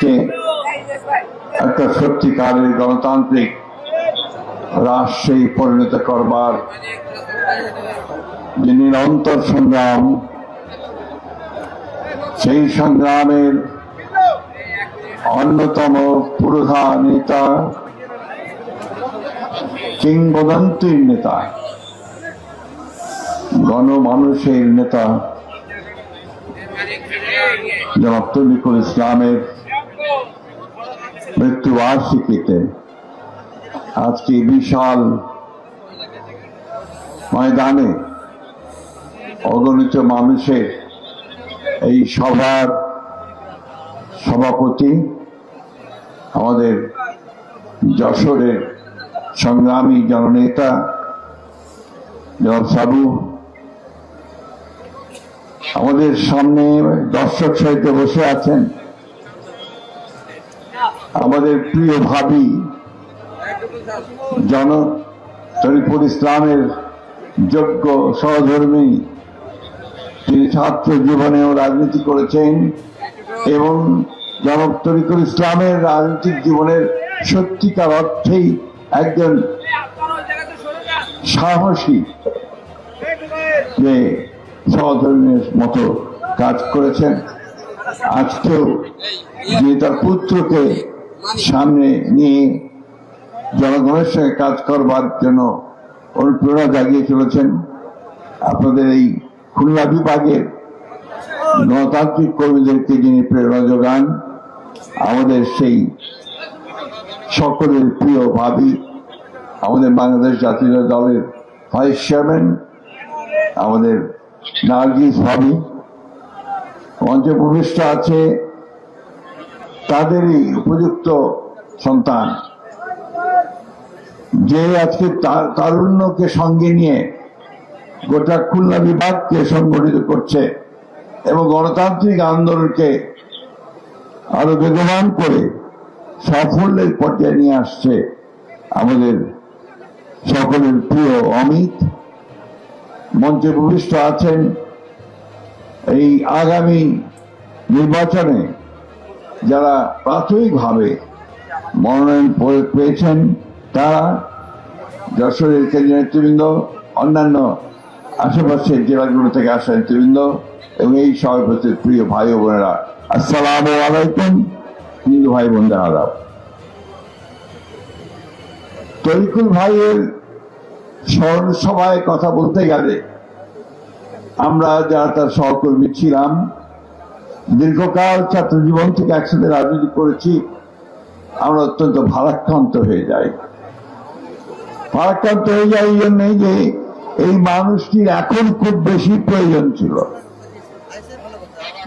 বাংলাদেশকে একটা সত্যিকারের গণতান্ত্রিক রাষ্ট্রে পরিণত করবার যে নিরন্তর সংগ্রাম, সেই সংগ্রামের অন্যতম পুরোধা নেতা, কিংবদন্তির নেতা, গণমানুষের নেতা জনাব তলিকুল ইসলামের মৃত্যুবার্ষিকীতে আজকে বিশাল ময়দানে অগণিত মানুষের এই সভার সভাপতি, আমাদের যশোরের সংগ্রামী জননেতা জনাব আমাদের সামনে দর্শক সহিত বসে আছেন। আমাদের প্রিয় ভাবি জন তরিপুর ইসলামের যোগ্য সহধর্মী, তিনি ছাত্র জীবনেও রাজনীতি করেছেন এবং জনক তরিকুল ইসলামের রাজনৈতিক জীবনের সত্যিকার অর্থেই একজন সাহসী যে সহধর্মীর মতো কাজ করেছেন। আজকেও যে তার পুত্রকে সামনে নিয়ে জনগণের সঙ্গে কাজ করবার জন্য অনুপ্রেরণা জাগিয়ে চলেছেন আপনাদের এই খুলনা বিভাগের গণতান্ত্রিক কর্মীদেরকে যিনি প্রেরণা যোগান, আমাদের সেই সকলের প্রিয় ভাবি, আমাদের বাংলাদেশ জাতীয় দলের ভাইস চেয়ারম্যান, আমাদের নার্গিস ভাবি, মঞ্চে ভূমিষ্ঠ আছে তাদেরই উপযুক্ত সন্তান। যে আজকে তারুণ্যকে সঙ্গে নিয়ে গোটা খুলনা বিভাগকে সংগঠিত করছে এবং গণতান্ত্রিক আন্দোলনকে আরও বেগবান করে সাফল্যের পর্যায়ে নিয়ে আসছে আমাদের সকলের প্রিয় অমিত। মঞ্চে ভূমিষ্ঠ আছেন এই আগামী নির্বাচনে যারা প্রাথমিকভাবে মনোনয়ন পেয়েছেন, তারা যশোরের কেন্দ্রীয় নেতৃবৃন্দ, অন্যান্য আশেপাশের জেলাগুলো থেকে আসা নেতৃবৃন্দ এবং এই সভাপতির প্রিয় ভাই ও বোনেরা, আসসালাম আলাইকুম, হিন্দু ভাই বোনদের আদাব তরিকুল ভাইয়ের স্মরণ সভায় কথা বলতে গেলে আমরা যারা তার সহকর্মী ছিলাম দীর্ঘকাল ছাত্র জীবন থেকে একসাথে রাজনীতি করেছি, আমরা অত্যন্ত ভারাক্রান্ত হয়ে যাই। ভারাক্রান্ত হয়ে যায় এই যে এই মানুষটির এখন খুব বেশি প্রয়োজন ছিল।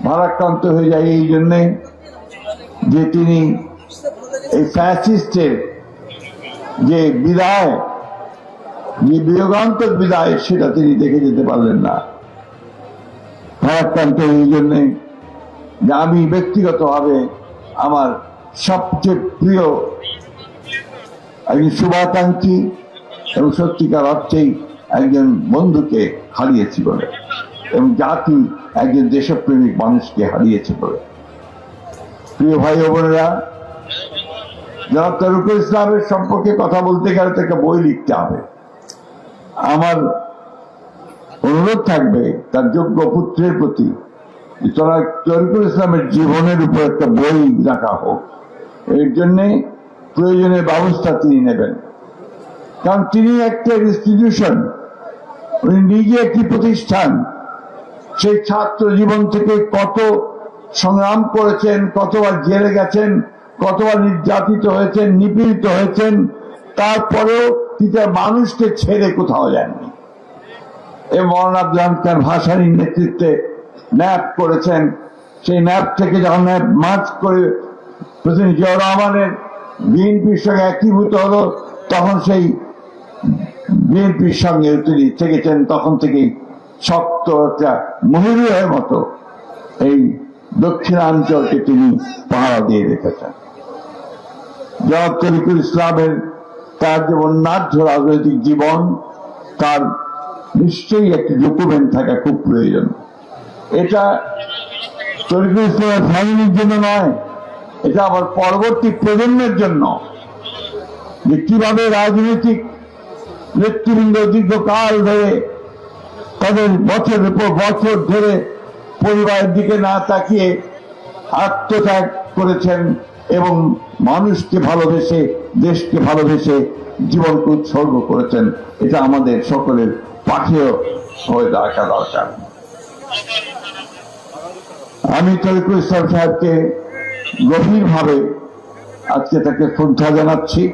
ভারাক্রান্ত হয়ে যায় এই জন্যে যে তিনি এই ফ্যাসিস্টের যে বিদায়, যে বিয়োগান্তক বিদায়, সেটা তিনি দেখে যেতে পারলেন না। ভারাক্রান্ত এই জন্যে যে আমি ব্যক্তিগতভাবে আমার সবচেয়ে প্রিয় একজন শুভাকাঙ্ক্ষী এবং সত্যিকার অর্থেই একজন বন্ধুকে হারিয়েছি বলে এবং জাতি একজন দেশপ্রেমিক মানুষকে হারিয়েছে বলে। প্রিয় ভাই বোনেরা, জনাব তারুকুল ইসলামের সম্পর্কে কথা বলতে গেলে তো একটা বই লিখতে হবে। আমার অনুরোধ থাকবে তার যোগ্য পুত্রের প্রতি তোরা তরিকুল ইসলামের জীবনের উপর একটা বই রাখা হোক। এর জন্য প্রয়োজনীয় ব্যবস্থা তিনি নেবেন। কারণ তিনি একটা ইনস্টিটিউশন উনি নিজে একটি প্রতিষ্ঠান। সেই ছাত্র জীবন থেকে কত সংগ্রাম করেছেন, কতবার জেলে গেছেন, কতবার নির্যাতিত হয়েছেন, নিপীড়িত হয়েছেন, তারপরেও তিনি মানুষকে ছেড়ে কোথাও যাননি। এবং মৌলানা আব্দুল ভাসানির নেতৃত্বে ন্যাপ করেছেন। সেই ন্যাপ থেকে যখন ন্যাপ মার্চ করে প্রেসিডেন্ট জিয়াউর রহমানের বিএনপির সঙ্গে একীভূত হলো, তখন সেই বিএনপির সঙ্গে তিনি থেকেছেন, তখন থেকেই শক্ত একটা মহিলার মতো এই দক্ষিণাঞ্চলকে তিনি পাহারা দিয়ে রেখেছেন। জনাব তরিকুল ইসলামের তার যে বন্যাঢ্য রাজনৈতিক জীবন, তার নিশ্চয়ই একটি ডকুমেন্ট থাকা খুব প্রয়োজন। এটা তরিকুল ইসলামের ফ্যামিলির জন্য নয়, এটা আবার পরবর্তী প্রজন্মের জন্য। যে কীভাবে রাজনৈতিক নেতৃবৃন্দ দীর্ঘকাল ধরে তাদের বছরের পর বছর ধরে পরিবারের দিকে না তাকিয়ে আত্মত্যাগ করেছেন এবং মানুষকে ভালোবেসে, দেশকে ভালোবেসে জীবনকে উৎসর্গ করেছেন, এটা আমাদের সকলের পাঠেয় হয়ে রাখা দরকার। আমি তরিকুল ইসলাম সাহেবকে গভীরভাবে আজকে তাকে শ্রদ্ধা জানাচ্ছি।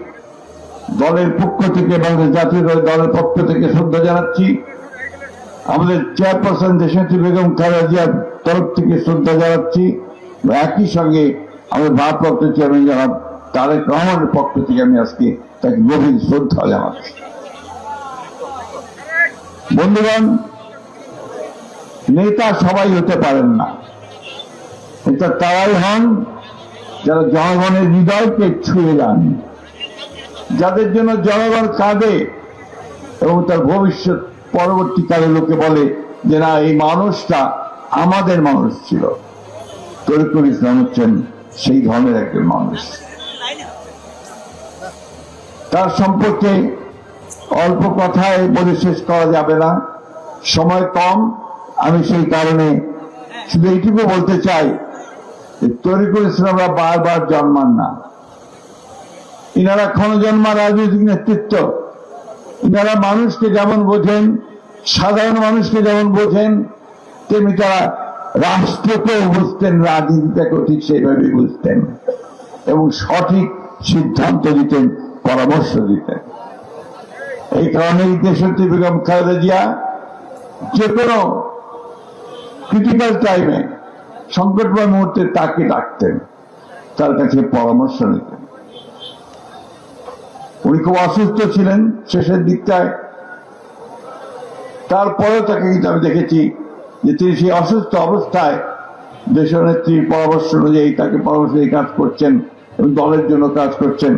দলের পক্ষ থেকে, বাংলাদেশ জাতীয় দল- দলের পক্ষ থেকে শ্রদ্ধা জানাচ্ছি। আমাদের চেয়ারপারসন দেশনেত্রী বেগম খালেদা জিয়ার তরফ থেকে শ্রদ্ধা জানাচ্ছি একই সঙ্গে আমাদের ভারপ্রাপ্ত চেয়ারম্যান জনাব তারেক রহমানের পক্ষ থেকে আমি আজকে তাকে গভীর শ্রদ্ধা জানাচ্ছি। বন্ধুগণ, নেতা সবাই হতে পারেন না। এটা তারাই হন যারা জনগণের হৃদয়কে ছুঁয়ে যান যাদের জন্য জনগণ কাঁদে এবং তার ভবিষ্যৎ পরবর্তীকালে লোকে বলে যে, না, এই মানুষটা আমাদের মানুষ ছিল। তরিকুল ইসলাম হচ্ছেন সেই ধরনের একজন মানুষ। তার সম্পর্কে অল্প কথায় বলে শেষ করা যাবে না। সময় কম, আমি সেই কারণে শুধু এইটুকু বলতে চাই তরিকুল ইসলামরা বারবার জন্মান না। ইনারা ক্ষণ ক্ষণজন্মা রাজনৈতিক নেতৃত্ব। ইনারা মানুষকে যেমন বোঝেন, সাধারণ মানুষকে যেমন বোঝেন, তেমনি তারা রাষ্ট্রকেও বুঝতেন, রাজনীতিটাকেও ঠিক সেইভাবে বুঝতেন এবং সঠিক সিদ্ধান্ত দিতেন, পরামর্শ দিতেন। এই কারণেই দেশত্রী বেগম খালেদা জিয়া যে কোনো ক্রিটিক্যাল টাইমে সংকটময় মুহূর্তে তাকে ডাকতেন, তার কাছে পরামর্শ নিতেন। উনি খুব অসুস্থ ছিলেন শেষের দিকটায়। তারপরেও তাকে কিন্তু আমি দেখেছি যে তিনি সেই অসুস্থ অবস্থায় দেশনেত্রীর পরামর্শ অনুযায়ী তাকে পরামর্শ দিয়ে কাজ করছেন এবং দলের জন্য কাজ করছেন।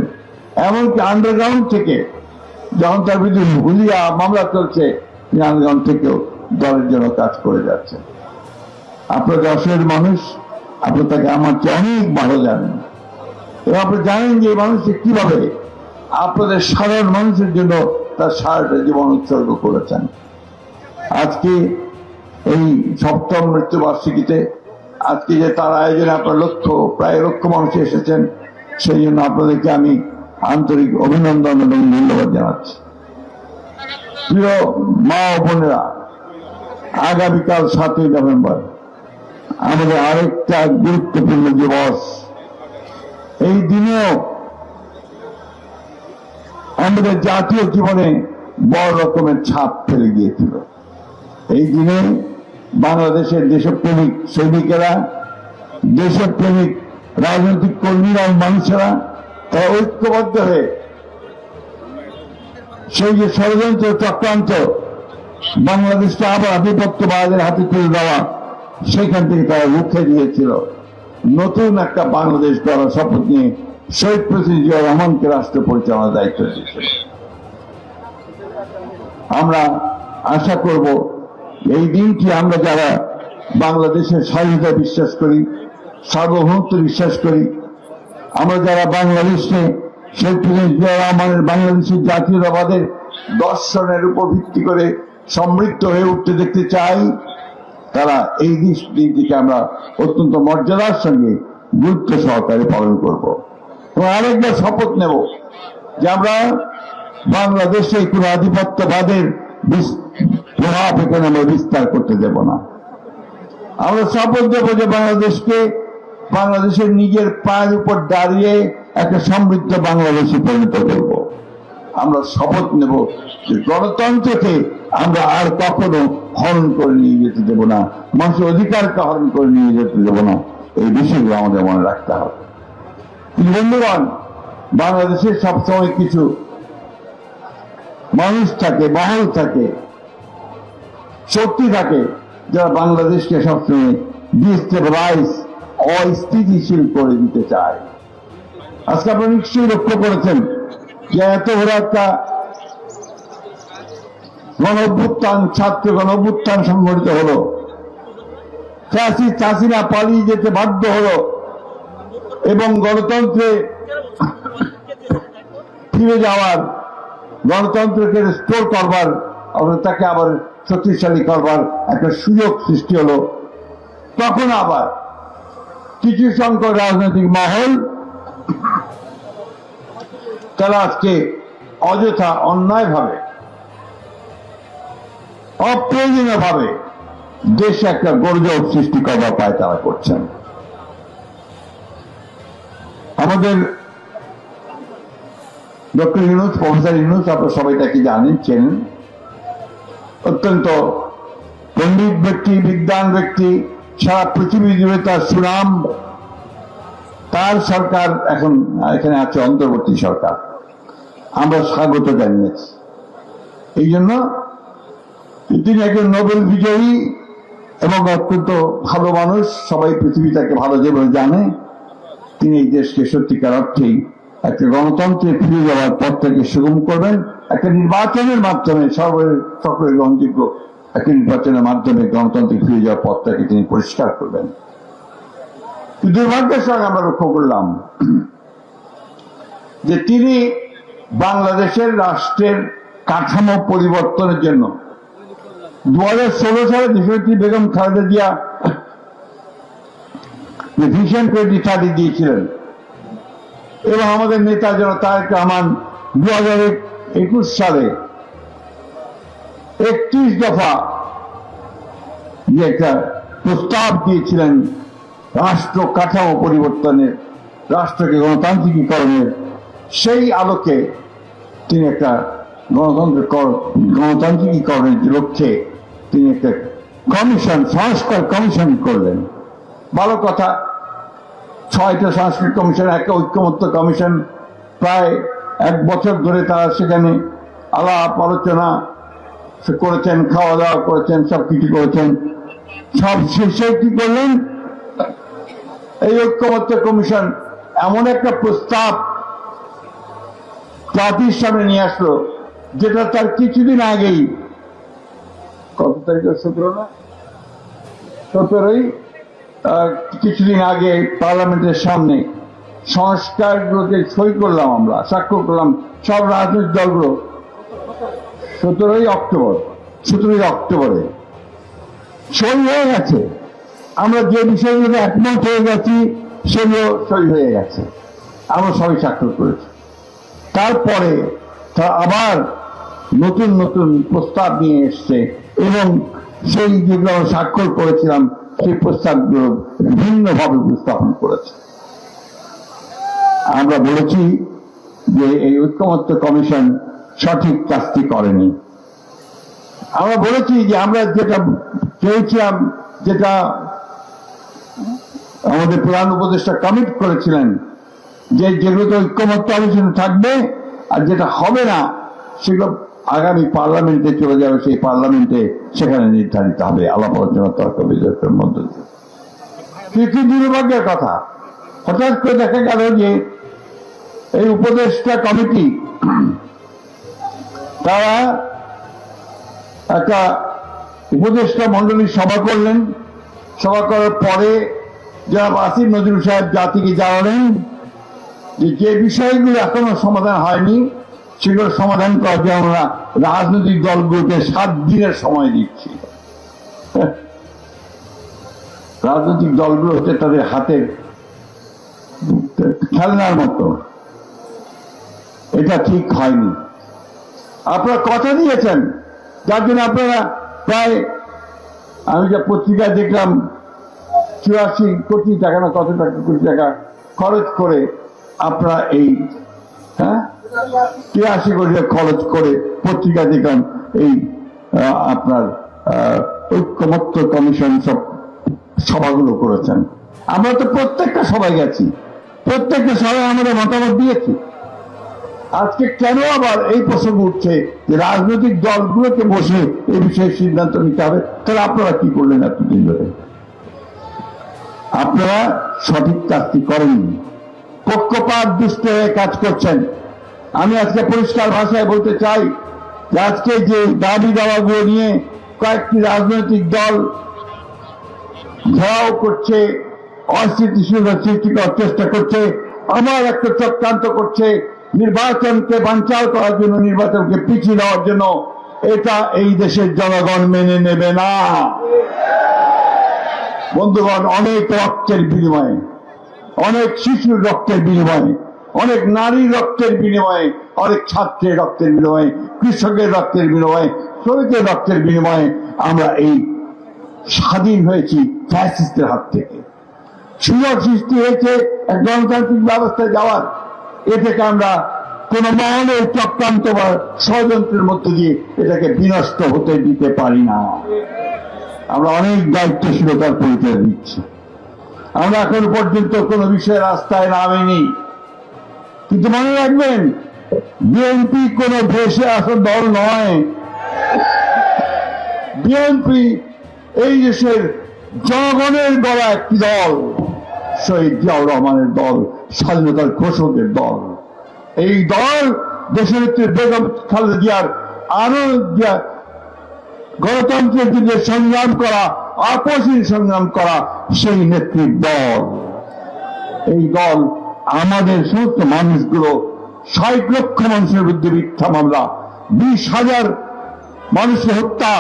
এমনকি আন্ডারগ্রাউন্ড থেকে যখন তার বিরুদ্ধে ভুলিয়া মামলা চলছে, তিনি আন্ডারগ্রাউন্ড থেকেও দলের জন্য কাজ করে যাচ্ছেন। আপনার যশোরের মানুষ, আপনি তাকে আমার চেয়ে অনেক ভালো জানেন। এবং আপনি জানেন যে এই মানুষটি কীভাবে আপনাদের সাধারণ মানুষের জন্য তার সারাটা জীবন উৎসর্গ করেছেন। আজকে এই সপ্তম মৃত্যুবার্ষিকীতে আজকে যে তার আয়োজনে আপনার লক্ষ, প্রায় লক্ষ মানুষ এসেছেন, সেই জন্য আপনাদেরকে আমি আন্তরিক অভিনন্দন এবং ধন্যবাদ জানাচ্ছি। প্রিয় মা ও বোনেরা, আগামীকাল সাতই নভেম্বর আমাদের আরেকটা গুরুত্বপূর্ণ দিবস। এই দিনেও আমাদের জাতীয় জীবনে বড় রকমের ছাপ ফেলে গিয়েছিল এই দিনে বাংলাদেশের দেশপ্রেমিক সৈনিকেরা, দেশপ্রেমিক রাজনৈতিক কর্মীরা মানুষেরা, তারা ঐক্যবদ্ধ হয়ে সেই যে ষড়যন্ত্র চক্রান্ত বাংলাদেশকে আবার আধিপত্যবাদের হাতে তুলে দেওয়া সেখান থেকে তারা রুখে দিয়েছিল। নতুন একটা বাংলাদেশ গড়ার শপথ নিয়ে শহীদ জিয়া রহমানকে রাষ্ট্র পরিচালনার দায়িত্ব দিয়েছিল। আমরা আশা করব, এই দিনটি আমরা যারা বাংলাদেশের স্বাধীনতা বিশ্বাস করি, সার্বভৌমত্ব বিশ্বাস করি, আমরা যারা বাংলাদেশে শেখ প্রেসিডেন্ট রহমানের বাংলাদেশের জাতীয়তাবাদের দর্শনের উপর ভিত্তি করে সমৃদ্ধ হয়ে উঠতে দেখতে চাই তারা এই দিনটিকে আমরা অত্যন্ত মর্যাদার সঙ্গে গুরুত্ব সহকারে পালন করব। এবং আরেকবার শপথ নেব যে আমরা বাংলাদেশে কোন আধিপত্যবাদের প্রভাব এখানে আমরা বিস্তার করতে দেব না। আমরা শপথ দেব যে বাংলাদেশকে, বাংলাদেশের নিজের পায়ের উপর দাঁড়িয়ে একটা সমৃদ্ধ বাংলাদেশে পরিণত করব। আমরা শপথ নেব যে গণতন্ত্রকে আমরা আর কখনো হরণ করে নিয়ে যেতে দেব না। মানুষের অধিকারকে হরণ করে নিয়ে যেতে দেব না। এই বিষয়গুলো আমাদের মনে রাখতে হবে। কিন্তু বন্ধুগণ বাংলাদেশের সবসময় কিছু মানুষ থাকে, মহল থাকে, শক্তি থাকে, যারা বাংলাদেশকে সবসময় ডিস্টেবলাইজ, অস্থিতিশীল করে দিতে চায়। আজকে আপনারা নিশ্চয়ই লক্ষ্য করেছেন যে এত বড় একটা গণ অভ্যুত্থান ছাত্র গণ অভ্যুত্থান সংগঠিত হলো। চাষি চাষিরা পালিয়ে যেতে বাধ্য হলো এবং গণতন্ত্রে ফিরে যাওয়ার, গণতন্ত্রকে রেস্টোর করবার অবস্থাকে আবার শক্তিশালী করবার একটা সুযোগ সৃষ্টি হলো। তখন আবার কিছু সংখ্যক রাজনৈতিক মহল তারা আজকে অযথা অপ্রয়োজনীয় ভাবে দেশে একটা গর্জব সৃষ্টি করবার পায় তারা করছেন। আমাদের ডক্টর ইউনুস, প্রফেসর ইউনুস, আপনারা সবাই তাকে জানেন, চেনেন। অত্যন্ত পণ্ডিত ব্যক্তি বিদ্যান ব্যক্তি, সারা পৃথিবী জুড়ে তার সুনাম, তার সরকার এখন, এখানে আছে অন্তর্বর্তী সরকার। আমরা স্বাগত জানিয়েছি। এই জন্য তিনি একজন নোবেল বিজয়ী এবং অত্যন্ত ভালো মানুষ, সবাই পৃথিবী তাকে ভালো যেভাবে জানে, তিনি এই দেশকে সত্যিকার অর্থেই একটা গণতন্ত্রে ফিরে যাওয়ার পথটাকে সুগম করবেন। একটা নির্বাচনের মাধ্যমে সর্ব সকলের গ্রহণযোগ্য একটা নির্বাচনের মাধ্যমে গণতন্ত্রে ফিরে যাওয়ার পথটাকে তিনি পরিষ্কার করবেন। দুর্ভাগ্যের সঙ্গে আমরা লক্ষ্য করলাম যে তিনি বাংলাদেশের রাষ্ট্রের কাঠামো পরিবর্তনের জন্য। দু হাজার ষোলো সালে দেশনেত্রী Begum Khaleda Zia vision twenty thirty দিয়েছিলেন। এবং আমাদের নেতা যেন তারেক রহমান দু হাজার একুশ সালে একত্রিশ দফা যে একটা প্রস্তাব দিয়েছিলেন, রাষ্ট্র কাঠামো পরিবর্তনের, রাষ্ট্রকে গণতান্ত্রিকীকরণের সেই আলোকে তিনি একটা গণতন্ত্র কর- গণতান্ত্রিকীকরণের লক্ষ্যে তিনি একটা কমিশন সংস্কার কমিশন করলেন। ভালো কথা, ছয়টা সংস্কৃত কমিশন একটা ঐক্যমত্য কমিশন প্রায় এক বছর ধরে তারা সেখানে আলাপ, আলোচনা করেছেন খাওয়া দাওয়া করেছেন সব কিছু করেছেন। সব শেষে কি করলেন? এই ঐক্যমত্য কমিশন এমন একটা প্রস্তাব জাতির সামনে নিয়ে আসলো, যেটা তার কিছুদিন আগেই, কত তারিখে, সতেরো না? সতেরোই কিছুদিন আগে পার্লামেন্টের সামনে সংস্কারগুলোকে সই করলাম আমরা, স্বাক্ষর করলাম সব রাজনৈতিক দলগুলো। সতেরোই অক্টোবর, সতেরোই অক্টোবরে। সই হয়ে গেছে। আমরা যে বিষয়গুলো একমত হয়ে গেছি, সেগুলো সই হয়ে গেছে। আমরা সবাই স্বাক্ষর করেছি। তারপরে তারা আবার নতুন নতুন প্রস্তাব নিয়ে এসছে এবং সেই যেগুলো আমরা স্বাক্ষর করেছিলাম, সেই প্রস্তাবগুলো ভিন্নভাবে উপস্থাপন করেছে। আমরা বলেছি যে এই ঐক্যমত্য কমিশন সঠিক কাজটি করেনি। আমরা বলেছি যে আমরা যেটা চেয়েছিলাম, যেটা আমাদের প্রধান উপদেষ্টা কমিট করেছিলেন যে যেগুলোতে ঐক্যমত্য আলোচনা থাকবে আর যেটা হবে না, সেগুলো আগামী পার্লামেন্টে চলে যাবে, সেই পার্লামেন্টে সেখানে নির্ধারিত হবে। আলাপ আলোচনা, তর্ক বিতর্কের মধ্য দিয়ে। কিন্তু দুর্ভাগ্যের কথা। হঠাৎ করে দেখা গেল যে এই উপদেষ্টা কমিটি, তারা একটা উপদেষ্টা মন্ডলীর সভা করলেন। সভা করার পরে যারা আসিফ নজরুল সাহেব জাতিকে জানালেন যে যে বিষয়গুলো এখনও সমাধান হয়নি, সেগুলো সমাধান জন্য আমরা রাজনৈতিক দলগুলোকে সাত দিনের সময় দিচ্ছি। রাজনৈতিক দলগুলো হচ্ছে তাদের হাতের খেলনার মতো। এটা ঠিক হয়নি। আপনারা কথা দিয়েছেন, যার জন্য আপনারা প্রায়, আমি যা পত্রিকায় দেখলাম, চুরাশি কোটি টাকা না কত টাকা, কোটি টাকা খরচ করে আপনারা এই হ্যাঁ? তিরাশি কোটি খরচ করে পত্রিকা দেখলাম এই আপনার ঐক্যমত্য কমিশন সব সভাগুলো করেছেন। আমরা তো প্রত্যেকটা সবাই গেছি। প্রত্যেকটা সবাই আমরা মতামত দিয়েছি। আজকে কেন আবার এই প্রসঙ্গ উঠছে যে রাজনৈতিক দলগুলোকে বসে এই বিষয়ে সিদ্ধান্ত নিতে হবে? তাহলে আপনারা কি করলেন এতদিন ধরে? আপনারা সঠিক কাজটি করেননি। পক্ষপাত দুষ্ট হয়ে কাজ করছেন। আমি আজকে পরিষ্কার ভাষায় বলতে চাই যে আজকে যে দাবি দাওয়াগুলো নিয়ে কয়েকটি রাজনৈতিক দল ঘেরাও করছে অস্থিতিশীলতা সৃষ্টি করার চেষ্টা করছে, আমার একটা চক্রান্ত করছে নির্বাচনকে বাঞ্চাল করার জন্য, নির্বাচনকে পিছিয়ে দেওয়ার জন্য। এটা এই দেশের জনগণ মেনে নেবে না। বন্ধুগণ, অনেক রক্তের বিনিময়ে অনেক শিশুর রক্তের বিনিময়ে, অনেক নারী রক্তের বিনিময়ে, অনেক ছাত্রের রক্তের বিনিময়ে, কৃষকের রক্তের বিনিময়ে শ্রমিকের রক্তের বিনিময়ে আমরা এই স্বাধীন হয়েছি ফ্যাসিস্টের হাত থেকে। সুযোগ সৃষ্টি হয়েছে এক গণতান্ত্রিক ব্যবস্থায় যাওয়ার। এ থেকে আমরা কোন মহলের চক্রান্ত বা ষড়যন্ত্রের মধ্যে দিয়ে এটাকে বিনষ্ট হতে দিতে পারি না। আমরা অনেক দায়িত্বশীলতার পরিচয় দিচ্ছি। আমরা এখন পর্যন্ত কোন বিষয়ে রাস্তায় নামিনি। কিন্তু মনে রাখবেন, বিএনপি কোন ভেসে আসা দল নয়। বিএনপি এই দেশের জনগণের গড়া একটি দল, শহীদ জিয়াউর রহমানের দল, স্বাধীনতার ঘোষকের দল। এই দল দেশের নেত্রী বেগম খালেদা জিয়ার আরও গণতন্ত্রের দিকে সংগ্রাম করা আপসীন সংগ্রাম করা সেই নেত্রীর দল। এই দল আমাদের সমস্ত মানুষগুলো ষাট লক্ষ মানুষের বিরুদ্ধে মিথ্যা মামলা, বিশ হাজার মানুষের হত্যা,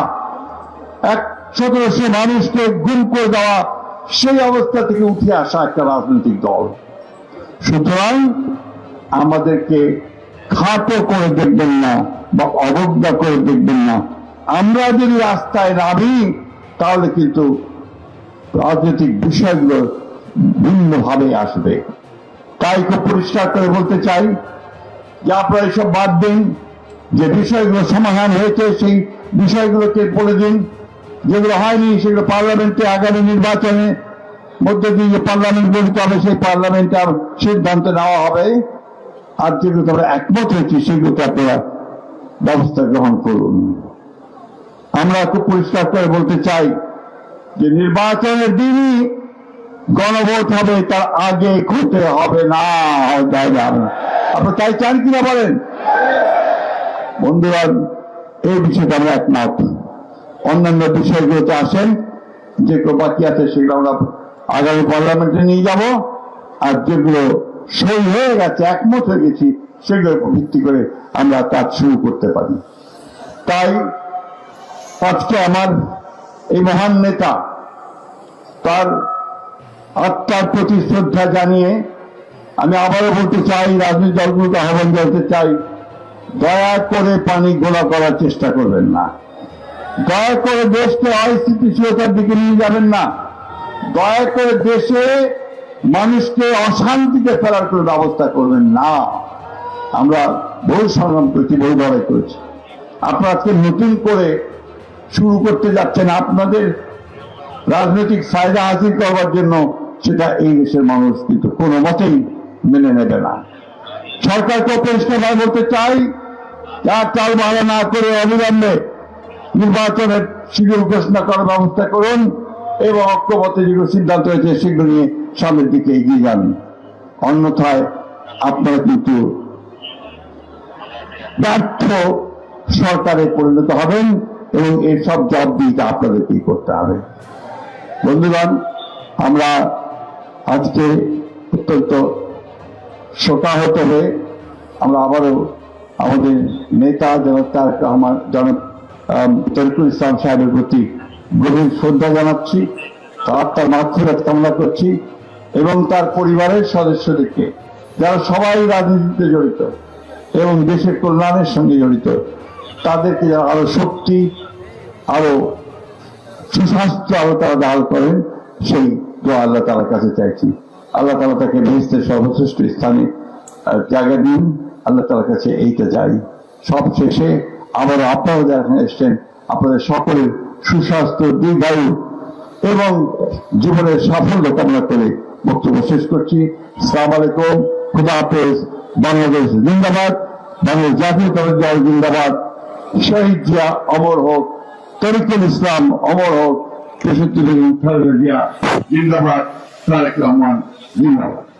এক সতেরোশো মানুষকে গুম করে দেওয়া, সেই অবস্থা থেকে উঠে আসা একটা রাজনৈতিক দল। সুতরাং আমাদেরকে খাটো করে দেখবেন না বা অবজ্ঞা করে দেখবেন না। আমরা যদি রাস্তায় নামি তাহলে কিন্তু রাজনৈতিক বিষয়গুলো ভিন্নভাবে আসবে। তাই খুব পরিষ্কার করে বলতে চাই যে আপনারা এসব বাদ দিন, যে বিষয়গুলো সমাধান হয়েছে সেই বিষয়গুলোকে বলে দিন, যেগুলো হয়নি সেগুলো পার্লামেন্টে আগামী নির্বাচনে মধ্যে দিয়ে যে পার্লামেন্ট গঠিত হবে সেই পার্লামেন্টে আর সিদ্ধান্ত নেওয়া হবে। আর যেগুলো আমরা একমত হয়েছি সেগুলোতে আপনারা ব্যবস্থা গ্রহণ করুন। আমরা খুব পরিষ্কার করে বলতে চাই যে নির্বাচনের দিনই গণভোট হবে, তার আগে ঘটে হবে না আপনি তাই চান কিনা বলেন? বন্ধুরা, এই বিষয়টা আমরা একমত। অন্যান্য বিষয়গুলোতে আসেন যেগুলো বাকি আছে সেগুলো আমরা আগামী পার্লামেন্টে নিয়ে যাব, আর যেগুলো সই হয়ে গেছে, একমত হয়ে গেছি, সেগুলোর ভিত্তি করে আমরা কাজ শুরু করতে পারি। তাই আজকে আমার এই মহান নেতা তার আত্মার প্রতি শ্রদ্ধা জানিয়ে আমি আবারও বলতে চাই, রাজনৈতিক দলগুলোকে আহ্বান জানাতে চাই, দয়া করে পানি গোলা করার চেষ্টা করবেন না। দয়া করে দেশকে অস্থিতিশীলতার দিকে নিয়ে যাবেন না। দয়া করে দেশে মানুষকে অশান্তিতে ফেরার কোনো ব্যবস্থা করবেন না। আমরা বহু সংগ্রাম করেছি, বহু লড়াই করেছি। আপনারা আজকে নতুন করে শুরু করতে যাচ্ছেন আপনাদের রাজনৈতিক ফায়দা হাসিল করবার জন্য, সেটা এই দেশের মানুষ কিন্তু কোনো মতেই মেনে নেবে না। সরকারকে পরিষ্কার বলতে চাই, যার চাল ভাড়া না করে অবিলম্বে নির্বাচনের শিডিউল ঘোষণা করার ব্যবস্থা করুন এবং ঐক্যবদ্ধ যেগুলো সিদ্ধান্ত হয়েছে, সেগুলো নিয়ে সামনের দিকে এগিয়ে যান। অন্যথায় আপনারা কিন্তু ব্যর্থ সরকারে পরিণত হবেন। এবং এর সব জবাবদিহিতা আপনাদেরকেই করতে হবে। বন্ধুগণ আমরা আজকে অত্যন্ত শোকাহত হয়ে আমরা আবারও আমাদের নেতা জনাব তারেক রহমান জনাব আম, তরিকুল ইসলাম সাহেবের প্রতি গভীর শ্রদ্ধা জানাচ্ছি তার তার মাতৃরাত কামনা করছি এবং তার পরিবারের সদস্যদেরকে যারা সবাই রাজনীতিতে জড়িত এবং দেশের কল্যাণের সঙ্গে জড়িত তাদেরকে যারা আরও শক্তি, আরও সুস্বাস্থ্য আরও তারা দান করেন, সেই দোয়া আল্লাহ তালার কাছে চাইছি। আল্লাহ তালা তাকে বেহেস্তের সর্বশ্রেষ্ঠ স্থানে জায়গা দিন। আল্লাহ তালার কাছে এইটা যাই সব শেষে আবারও আপনারা যারা এখানে এসছেন, আপনাদের সকলের সুস্বাস্থ্য, দীর্ঘায়ু এবং জীবনের সাফল্য কামনা করে বক্তব্য শেষ করছি। সালাম আলাইকুম। খুদা হাফেজ। বাংলাদেশ জিন্দাবাদ। বাংলাদেশ দল জিন্দাবাদ। শহীদ জিয়া অমর হোক, তরিকুল ইসলাম অমর হোক, তেষট্টি খালেদা জিয়া, জিন্দাবাদ, তারেক রহমান, জিন্দাবাদ।